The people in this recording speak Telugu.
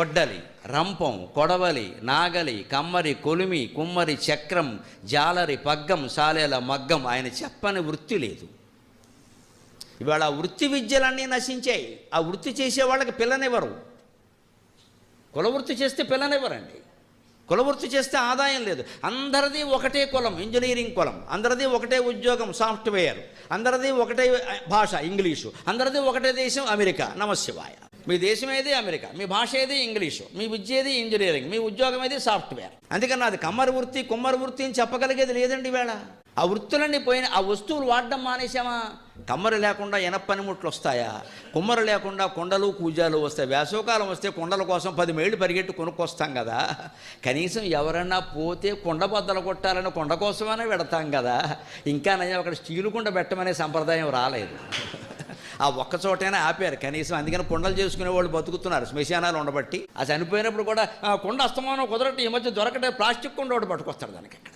కొడ్డలి రంపం కొడవలి నాగలి కమ్మరి కొలిమి కుమ్మరి చక్రం జాలరి పగ్గం సాలేల మగ్గం ఆయన చెప్పని వృత్తి లేదు. ఇవాళ వృత్తి విద్యలన్నీ నశించాయి. ఆ వృత్తి చేసే వాళ్ళకి పిల్లనివ్వరు. కులవృత్తి చేస్తే పిల్లనివ్వరండి. కులవృత్తి చేస్తే ఆదాయం లేదు. అందరిది ఒకటే కులం ఇంజనీరింగ్ కులం. అందరిది ఒకటే ఉద్యోగం సాఫ్ట్వేర్. అందరిది ఒకటే భాష ఇంగ్లీషు. అందరిది ఒకటే దేశం అమెరికా. నమశివాయ. మీ దేశం ఏది అమెరికా మీ భాష ఏది ఇంగ్లీషు మీ విద్య ఏది ఇంజనీరింగ్ మీ ఉద్యోగం ఏది సాఫ్ట్వేర్. అందుకని అది కమ్మరి వృత్తి కుమ్మరి వృత్తి అని చెప్పగలిగేది లేదండి వేళ ఆ వృత్తులన్నీ పోయిన ఆ వస్తువులు వాడడం మానేసామా కమ్మరి లేకుండా ఎనపనిముట్లు వస్తాయా? కుమ్మరి లేకుండా కొండలు కూజాలు వస్తాయి వేసవకాలం వస్తే కొండల కోసం పది మైళ్ళు పరిగెట్టి కొనుక్కొస్తాం కదా. కనీసం ఎవరన్నా పోతే కొండ బద్దలు కొట్టాలని కొండ కోసమైనా పెడతాం కదా. ఇంకా నయం అక్కడ స్టీలు కుండ పెట్టమనే సంప్రదాయం రాలేదు. ఆ ఒక్క చోటైనా ఆపారు. కనీసం అందుకని కుండలు చేసుకునే వాళ్ళు బతుకుతున్నారు. శ్మశానాలు ఉండబట్టి. ఆ చనిపోయినప్పుడు కూడా కుండ అస్తమానం కుదరట్టు ఈ మధ్య దొరకటే ప్లాస్టిక్ కుండ ఒకటి పట్టుకొస్తారు దానికి. అక్కడ